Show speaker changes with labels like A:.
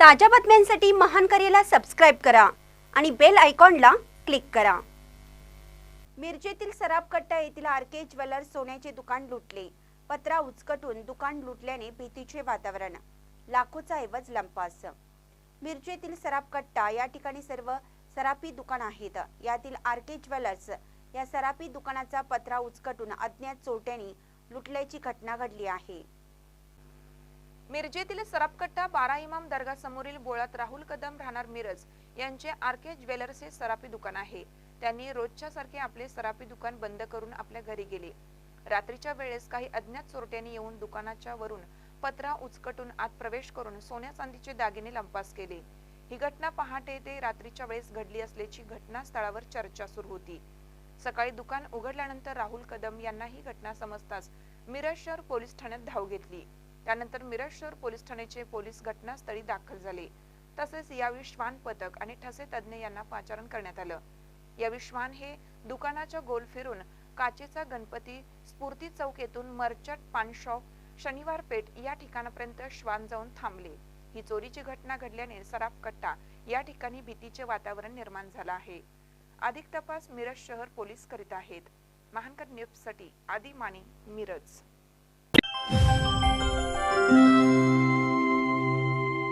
A: ताज्या बातम्यांसाठी महान करेला सबस्क्राईब करा आणि बेल आयकॉनला क्लिक करा. मिरजेतील सराबकट्टा येथील आर के ज्वेलर्स सोन्याचे दुकान लुटले. पत्रा उचकटून दुकान लुटल्याने भीतीचे वातावरण. लाखोचा ऐवज लंपास. मिरजेतील सराबकट्टा या ठिकाणी सर्व सरापी दुकान आहेत. यातील आर के ज्वेलर्स या सरापी दुकानाचा पत्रा उचकटून अज्ञात चोरट्यांनी लुटल्याची घटना घडली आहे.
B: मिरजेतील सरापकट्टा बारा इमाम दर्गा समोरील बोळात राहुल कदम राहणार मिरज. यांचे आर के ज्वेलर्स हे सरापी दुकान आहे. त्यांनी रोजच्या सारखे आपले सरापी दुकान बंद करून आपल्या घरी गेले. रात्रीच्या वेळेस काही अज्ञात चोरट्यांनी येऊन दुकानाच्या वरून पत्रा उचकटून आत प्रवेश करून सोन्या चांदीचे दागिने लंपास केले. ही घटना पहाटे ते रात्रीच्या वेळेस घडली असल्याची घटनास्थळावर चर्चा सुरू होती. सकाळी दुकान उघडल्यानंतर राहुल कदम यांना ही घटना समजताच मिरज शहर पोलीस ठाण्यात धाव घेतली. त्यानंतर मिरज शहर पोलीस ठाण्याचे पोलीस घटनास्थळी दाखल झाले. तसेच यावेळी श्वान पथक आणि ठसे तज्ज्ञ यांना पाचारण करण्यात आलं. यावेळी श्वान हे दुकानाच्या गोल फिरून काचेचा गणपती स्फूर्ती चौक येथून मर्चट पानशॉप शनिवार पेठ या ठिकाणापर्यंत श्वान जाऊन थांबले. ही चोरीची घटना घडल्याने सराफ कट्टा या ठिकाणी भीतीचे वातावरण निर्माण झालं आहे. अधिक तपास मिरज शहर पोलीस करीत आहेत. महानकर न्यूजसाठी आदी माने मिरज.